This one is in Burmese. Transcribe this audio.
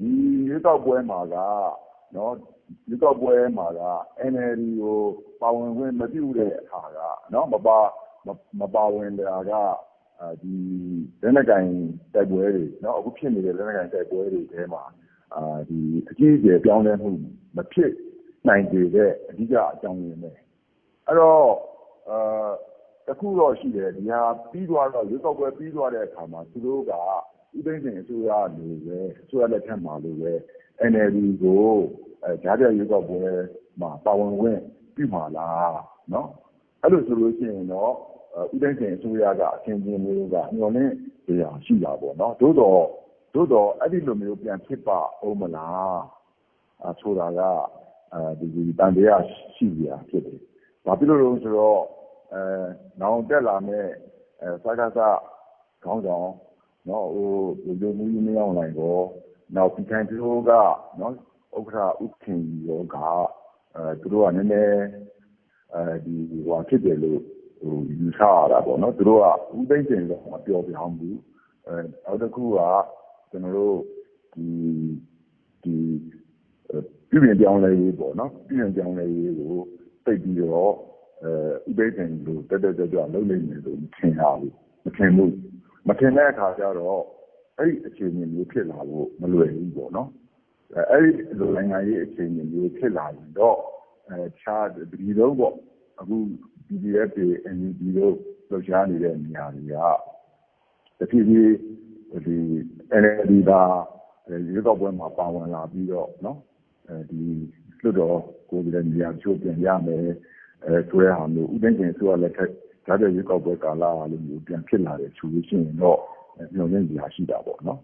ဒီရွေးကောက်ပွဲမှာကနော်ရွေးကောက်ပွဲမှာက NLD ကို ပါဝင်ခွင့်မပြုတဲ့ဟာကနော်မပါမပါဝင်တာကဒီလက်နက်ကိုင်တိုက်ပွဲတွေနော်အခုဖြစ်နေတဲ့ လက်နက်ကိုင်တိုက်ပွဲတွေထဲမှာအာဒီအကြီးအကျယ် ပြောင်းလဲမှု မဖြစ်နိုင်သေးတဲ့ အဓိကအကြောင်းရင်းပဲ အဲ့တော့အာတခုတော့ရှိတယ် ဒီဟာပြီးသွားတော့ရွေးကောက်ပွဲ ပြီးသွားတဲ့အခါမှာ သူတို့က ဦးသိန်းစိန်အစိုးရလိုပဲအစိုးရလက်ထက်မှာလိုပဲ NLD ကိုကြားကြရွေးကောက်ပွဲမှာပါဝင်ခွင့်ပြုမှာလားနော်အဲ့လိုဆိုလို့ရှိရင်တော့ဦးသိန်းစိန်အစိုးရကအချင်းချင်းမျိုးကညှော်လင့်တရားရှိတာပေါ့နော်သို့တော့သို့တော့အဲ့ဒီလိုမျိုးပြန်ဖြစ်ပါအောင်မလားအဆိုတာကအဲဒီဒီတန်တရားရှိကြဖြစ်တယ်။ဘာဖြစ်လို့လဲဆိုတော့အဲနောင်တက်လာမဲ့အဲစကားစခေါင်းဆောင် နော်ဟိုလူမျိုးကြီးမရောက်နိုင်တော့နောက် ပြည်ခိုင်သူတို့ကနော်ဥက္ကဋ္ဌဥခင်ရောကအဲသူတို့က နည်းနည်းအဲဒီဟိုဖြစ်တယ်လို့ဟိုယူဆရတာပေါ့နော် သူတို့က ဦးသိန်းစိန်တော့ မပြောပြအောင်ဘူးအဲနောက်တစ်ခုကကျွန်တော်တို့ဒီဒီပြည်ပြင်ပြောင်းလဲရေးပေါ့နော်ပြည်ပြင်ပြောင်းလဲရေးကို သိပြီးတော့အဲဥပိ္ပင်လို့တက်တက်ကြွကြွ လုပ်နိုင်တယ်လို့ မထင်ရဘူး မထင်ဘူး မထင်တဲ့အခါကျတော့အဲ့ဒီအခြေအနေမျိုးဖြစ်လာဖို့မလွယ်ဘူးပေါ့နော်အဲ့ဒီလိုနိုင်ငံရေးအခြေအနေမျိုးဖြစ်လာရင်တော့အဲခြားဒီလိုပေါ့အခု PDF တွေ NUG တို့လောက်ရှားနေတဲ့နေရာတွေကတဖြည်းဖြည်းဒီ NLD ကရွေးကောက်ပွဲမှာပါဝင်လာပြီးတော့နော်အဲဒီလွတ်တော်ကိုယ်တိုင်နေရာချိုးပြန်ရမယ်အဲဆိုရအောင်လို့ဥပဒေကျင်ဆိုရလက်ထက် ကြားဖြတ်ရွေးကောက်ပွဲကာလလိုမျိုး ပြန်ဖြစ်လာတယ်ဆိုလို့ရှိရင်တော့ မျှော်လင့်စရာရှိတာပေါ့နော်